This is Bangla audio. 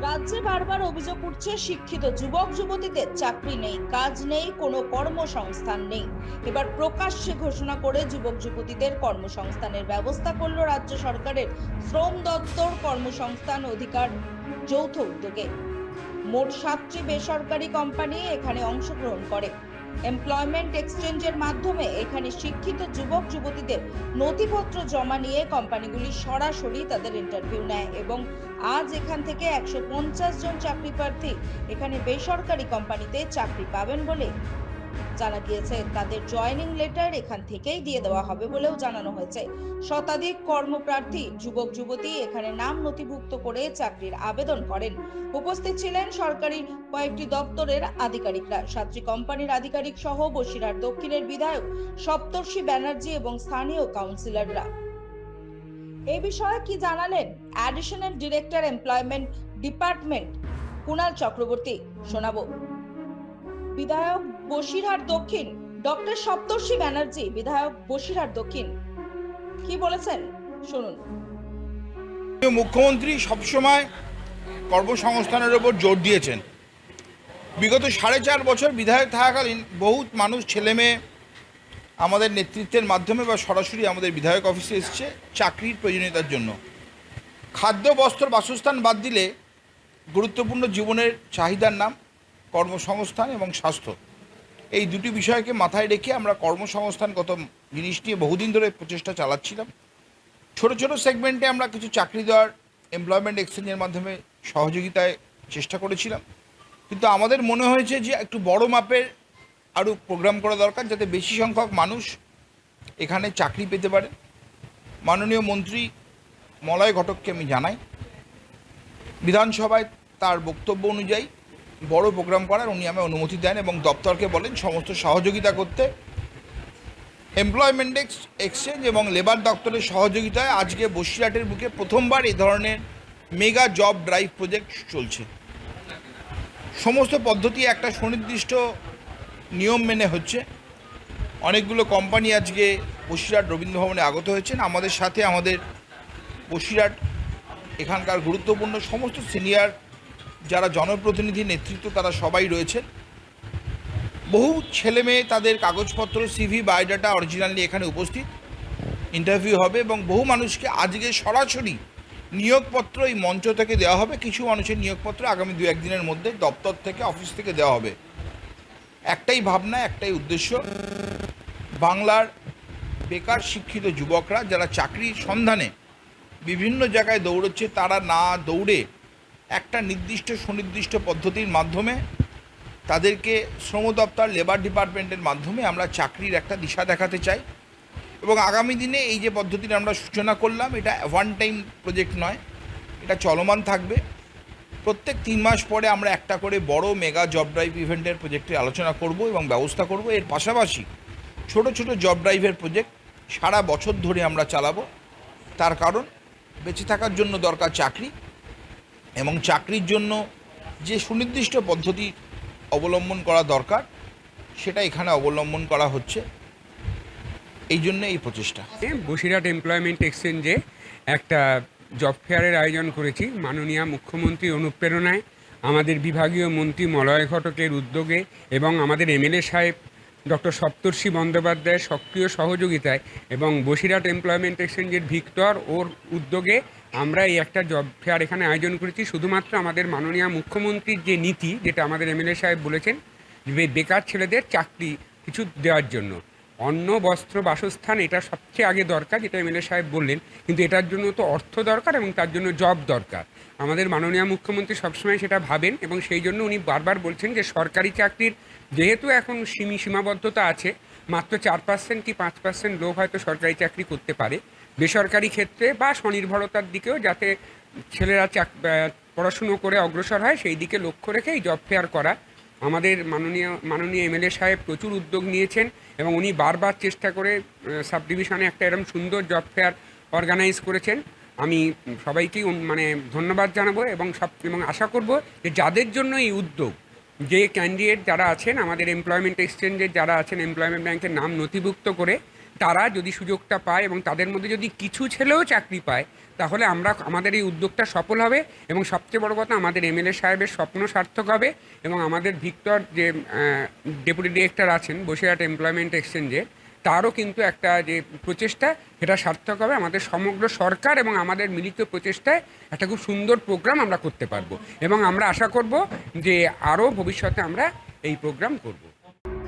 রাজ্যে বারবার অভিযোগ উঠছে, শিক্ষিত যুবক, যুবতীদের চাকরি নেই, কাজ নেই, কোনো কর্মসংস্থান নেই। এবার প্রকাশ্যে ঘোষণা করে যুবক, যুবতীদের কর্মসংস্থানের ব্যবস্থা করল রাজ্য সরকারের শ্রম দপ্তর কর্মসংস্থান অধিকার যৌথ উদ্যোগে। মোট সাতটি বেসরকারি কোম্পানি এখানে অংশগ্রহণ করে। এমপ্লয়মেন্ট এক্সচেঞ্জের মাধ্যমে এখানে শিক্ষিত যুবক, যুবতীদের নথিপত্র জমা নিয়ে কোম্পানিগুলি সরাসরি তাদের ইন্টারভিউ নেয় এবং আজ এখান থেকে একশো পঞ্চাশ জন চাকরি প্রার্থী এখানে বেসরকারি কোম্পানিতে চাকরি পাবেন বলে জানা গিয়েছে। তাদের জয়েনিং লেটার এখান থেকেই দিয়ে দেওয়া হবে বলেও জানানো হয়েছে। শতাধিক কর্মপ্রার্থী যুবক, যুবতী এখানে নাম নথিভুক্ত করে চাকরির আবেদন করেন। উপস্থিত ছিলেন সরকারি কয়েকটি দপ্তরের আধিকারিকরা। সাতটি কোম্পানির আধিকারিক সহ বসিরহাট দক্ষিণের বিধায়ক, সপ্তর্ষি ব্যানার্জি এবং স্থানীয় কাউন্সিলররা। এই বিষয়ে কি জানালেন additional director employment department Kunal Chakraborty, শোনাবো। বিধায়ক বসিরহাট দক্ষিণ ডক্টর সপ্তর্ষি ব্যানার্জি, বিধায়ক বসিরহাট দক্ষিণ। কি বলেছেন? শুনুন। মুখ্যমন্ত্রী সবসময় কর্মসংস্থানের ওপর জোর দিয়েছেন। বিগত সাড়ে চার বছর বিধায়ক থাকাকালীন বহুত মানুষ ছেলে মেয়ে আমাদের নেতৃত্বের মাধ্যমে বা সরাসরি আমাদের বিধায়ক অফিসে এসছে চাকরির প্রয়োজনীয়তার জন্য। খাদ্য, বস্ত্র, বাসস্থান বাদ দিলে গুরুত্বপূর্ণ জীবনের চাহিদার নাম কর্মসংস্থান এবং স্বাস্থ্য। এই দুটি বিষয়কে মাথায় রেখে আমরা কর্মসংস্থান কর্মসংস্থানগত জিনিস নিয়ে বহুদিন ধরে প্রচেষ্টা চালাচ্ছিলাম। ছোট ছোট সেগমেন্টে আমরা কিছু চাকরি দেওয়ার এমপ্লয়মেন্ট এক্সচেঞ্জের মাধ্যমে সহযোগিতায় চেষ্টা করেছিলাম। কিন্তু আমাদের মনে হয়েছে যে একটু বড় মাপের আরও প্রোগ্রাম করা দরকার যাতে বেশি সংখ্যক মানুষ এখানে চাকরি পেতে পারে। মাননীয় মন্ত্রী মলয় ঘটককে আমি জানাই, বিধানসভায় তার বক্তব্য অনুযায়ী বড় প্রোগ্রাম করার উনি আমায় অনুমতি দেন এবং দপ্তরকে বলেন সমস্ত সহযোগিতা করতে। এমপ্লয়মেন্ট এক্সচেঞ্জ এবং লেবার দপ্তরের সহযোগিতায় আজকে বসিরহাটের বুকে প্রথমবার এই ধরনের মেগা জব ড্রাইভ প্রজেক্ট চলছে। সমস্ত পদ্ধতি একটা সুনির্দিষ্ট নিয়ম মেনে হচ্ছে। অনেকগুলো কোম্পানি আজকে বসিরহাট রবীন্দ্র ভবনে আগত হয়েছেন। আমাদের সাথে আমাদের বসিরহাট এখানকার গুরুত্বপূর্ণ সমস্ত সিনিয়র যারা জনপ্রতিনিধি নেতৃত্ব, তারা সবাই রয়েছেন। বহু ছেলে মেয়ে তাদের কাগজপত্র সিভি বায়োডাটা অরিজিনালি এখানে উপস্থিত। ইন্টারভিউ হবে এবং বহু মানুষকে আজকে সরাসরি নিয়োগপত্র এই মঞ্চ থেকে দেওয়া হবে। কিছু মানুষের নিয়োগপত্র আগামী দু একদিনের মধ্যে দপ্তর থেকে অফিস থেকে দেওয়া হবে। একটাই ভাবনা, একটাই উদ্দেশ্য, বাংলার বেকার শিক্ষিত যুবকরা যারা চাকরির সন্ধানে বিভিন্ন জায়গায় দৌড়চ্ছে, তারা না দৌড়ে একটা নির্দিষ্ট সুনির্দিষ্ট পদ্ধতির মাধ্যমে তাদেরকে শ্রম দপ্তর লেবার ডিপার্টমেন্টের মাধ্যমে আমরা চাকরির একটা দিশা দেখাতে চাই। এবং আগামী দিনে এই যে পদ্ধতিটা আমরা সূচনা করলাম, এটা ওয়ান টাইম প্রজেক্ট নয়, এটা চলমান থাকবে। প্রত্যেক তিন মাস পরে আমরা একটা করে বড় মেগা জব ড্রাইভ ইভেন্টের প্রজেক্টের আলোচনা করব এবং ব্যবস্থা করব। এর পাশাপাশি ছোট ছোট জব ড্রাইভের প্রজেক্ট সারা বছর ধরে আমরা চালাবো। তার কারণ, বেঁচে থাকার জন্য দরকার চাকরি এবং চাকরির জন্য যে সুনির্দিষ্ট পদ্ধতি অবলম্বন করা দরকার, সেটা এখানে অবলম্বন করা হচ্ছে। এই জন্য এই প্রচেষ্টা। বসিরহাট এমপ্লয়মেন্ট এক্সচেঞ্জে একটা জব ফেয়ারের আয়োজন করেছি। মাননীয় মুখ্যমন্ত্রীর অনুপ্রেরণায় আমাদের বিভাগীয় মন্ত্রী মলয় ঘটকের উদ্যোগে এবং আমাদের এমএলএ সাহেব ডক্টর সপ্তর্ষি বন্দ্যোপাধ্যায়ের সক্রিয় সহযোগিতায় এবং বসিরহাট এমপ্লয়মেন্ট এক্সচেঞ্জের ভিক্টর ওর উদ্যোগে আমরা এই একটা জব ফেয়ার এখানে আয়োজন করেছি। শুধুমাত্র আমাদের মাননীয় মুখ্যমন্ত্রীর যে নীতি, যেটা আমাদের এমএলএ সাহেব বলেছেন বেকার ছেলেদের চাকরি কিছু দেওয়ার জন্য। অন্ন, বস্ত্র, বাসস্থান, এটা সবচেয়ে আগে দরকার, যেটা এমএলএ সাহেব বললেন। কিন্তু এটার জন্য তো অর্থ দরকার এবং তার জন্য জব দরকার। আমাদের মাননীয় মুখ্যমন্ত্রী সবসময় সেটা ভাবেন এবং সেই জন্য উনি বারবার বলছেন যে সরকারি চাকরির যেহেতু এখন সীমি সীমাবদ্ধতা আছে, মাত্র চার পার্সেন্ট কি পাঁচ পার্সেন্ট লোক হয়তো সরকারি চাকরি করতে পারে। বেসরকারি ক্ষেত্রে বা স্বনির্ভরতার দিকেও যাতে ছেলেরা চাক পড়াশুনো করে অগ্রসর হয়, সেই দিকে লক্ষ্য রেখে এই জব ফেয়ার করা। আমাদের মাননীয় মাননীয় এমএলএ সাহেব প্রচুর উদ্যোগ নিয়েছেন এবং উনি বারবার চেষ্টা করে সাব ডিভিশনে একটা এরম সুন্দর জব ফেয়ার অর্গানাইজ করেছেন। আমি সবাইকেই মানে ধন্যবাদ জানাব এবং সব, এবং আশা করব যে যাদের জন্য এই উদ্যোগ, যে ক্যান্ডিডেট যারা আছেন, আমাদের এমপ্লয়মেন্ট এক্সচেঞ্জের যারা আছেন এমপ্লয়মেন্ট ব্যাংকের নাম নথিভুক্ত করে তারা যদি সুযোগটা পায় এবং তাদের মধ্যে যদি কিছু ছেলেও চাকরি পায়, তাহলে আমরা আমাদের এই উদ্যোগটা সফল হবে এবং সবচেয়ে বড় কথা আমাদের এমএলএ সাহেবের স্বপ্ন সার্থক হবে এবং আমাদের ভিক্টর যে ডেপুটি ডিরেক্টর আছেন বসিরহাট এমপ্লয়মেন্ট এক্সচেঞ্জে, তারও কিন্তু একটা যে প্রচেষ্টা সেটা সার্থক হবে। আমাদের সমগ্র সরকার এবং আমাদের মিলিত প্রচেষ্টায় একটা খুব সুন্দর প্রোগ্রাম আমরা করতে পারব এবং আমরা আশা করব যে আরও ভবিষ্যতে আমরা এই প্রোগ্রাম করব।